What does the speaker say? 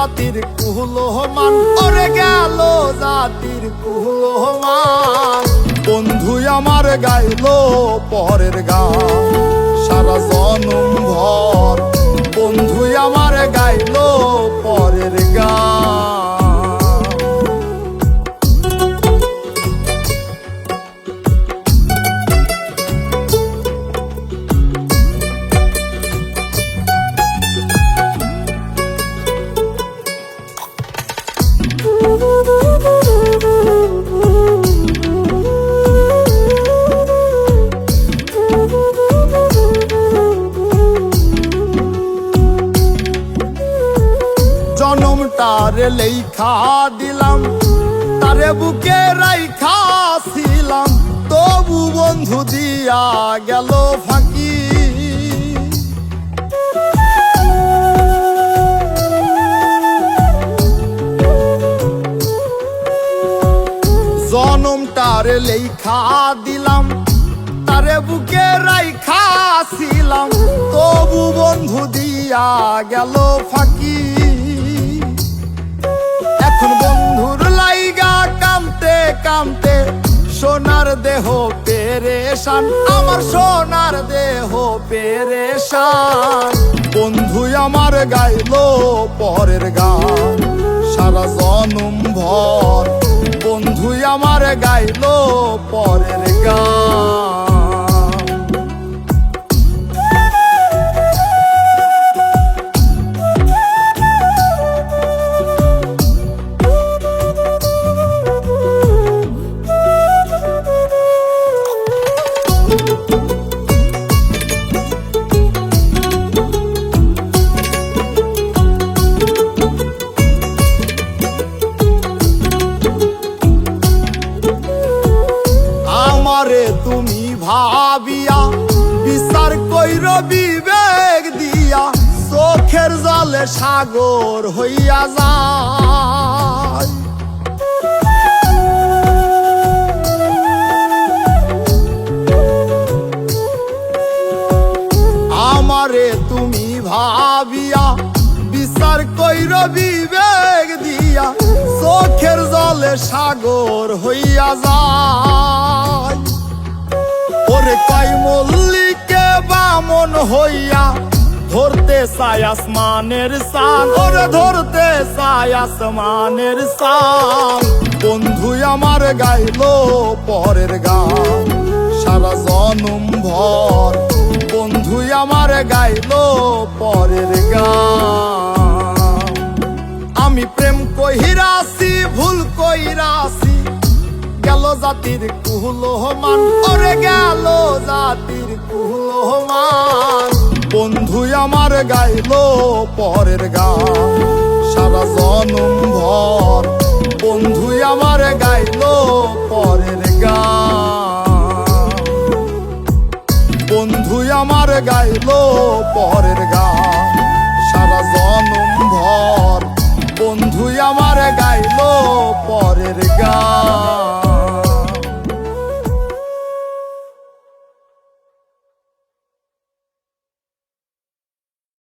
জাতির কুহলোহমান ওরে গেল জাতির কুহলোহমান বন্ধু আমার গাইলো পরের গান। সারা জনম ভর জনমটারে লেখা দিলাম তারে বুকে রাইখা ছিলাম। তবু বন্ধু দিয়া গেল ফাঁকি। জনমটারে লেখা দিলাম, তারে বুকে রাইখা ছিলাম তবু বন্ধু দিয়া গেল ফাঁকি। এখন বন্ধুর লাইগা কামতে কামতে সোনার দেহ পেরেশান, আমার সোনার দেহ পেরেশান। বন্ধু আমার গাইলো পরের গান, সারা জনম ভর বন্ধু আমার গাইলো পরের ভাবিয়া, বিচার কইর বিবেক দিয়া, চোখের জলে সাগর হইয়া যায়। আমারে তুমি ভাবিয়া, বিচার কইর বিবেক দিয়া, চোখের জলে সাগর হইয়া যায়। ওরে কয় মল্লিকে বামন হইয়া ধরতে আসমানের ওরে ধরতে আসমানের বন্ধু আমার পরের গান। সারা জনম ভর বন্ধু আমার গাইলো পরের গান। আমি প্রেম কহিরাছি ভুল কইরাছি গেল জাতির কুহলমান ওরে গেল জাতির কুহলমান বন্ধু আমার গাইলো পরের গান। সারা জনম ভর বন্ধু আমার গাইলো পরের গান। বন্ধু আমার গাইলো পরের গান।